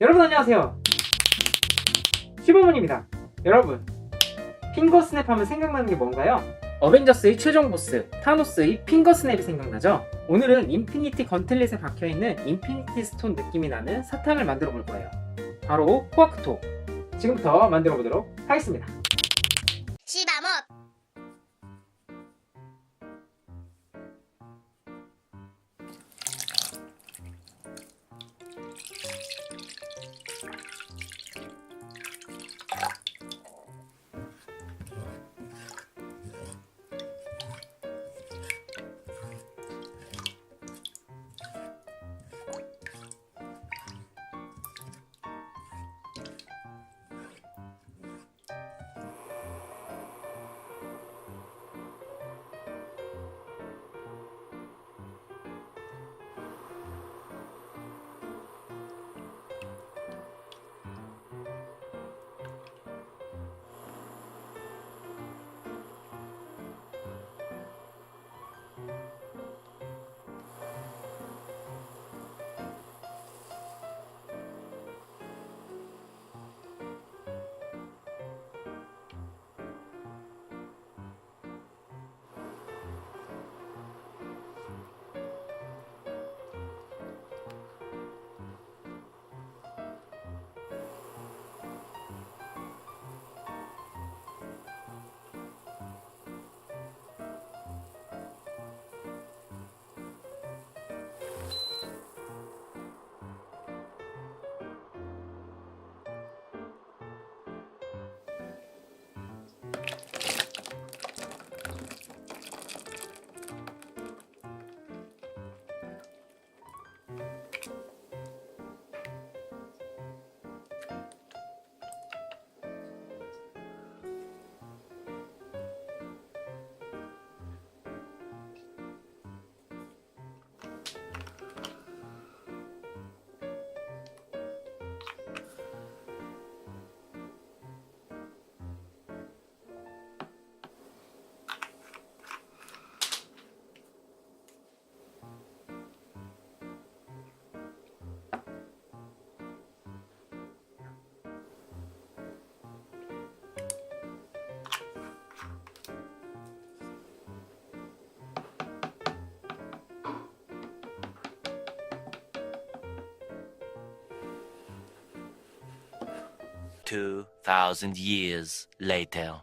여러분 안녕하세요. 시범문입니다. 여러분, 핑거 스냅 하면 생각나는 게 뭔가요? 어벤져스의 최종 보스 타노스의 핑거 스냅이 생각나죠? 오늘은 인피니티 건틀릿에 박혀있는 인피니티 스톤 느낌이 나는 사탕을 만들어 볼 거예요. 바로 코아크톡. 지금부터 만들어 보도록 하겠습니다. 2,000 years later.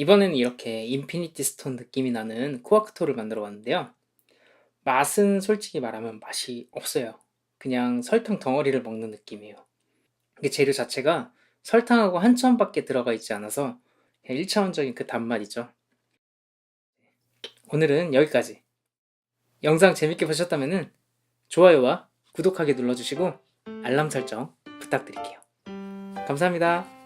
이번에는 이렇게 인피니티 스톤 느낌이 나는 쿠아크토를 만들어 봤는데요. 맛은 솔직히 말하면 맛이 없어요. 그냥 설탕 덩어리를 먹는 느낌이에요. 이게 재료 자체가 설탕하고 한천밖에 들어가 있지 않아서 그냥 1차원적인 그 단맛이죠. 오늘은 여기까지. 영상 재밌게 보셨다면 좋아요와 구독하기 눌러주시고 알람 설정 부탁드릴게요. 감사합니다.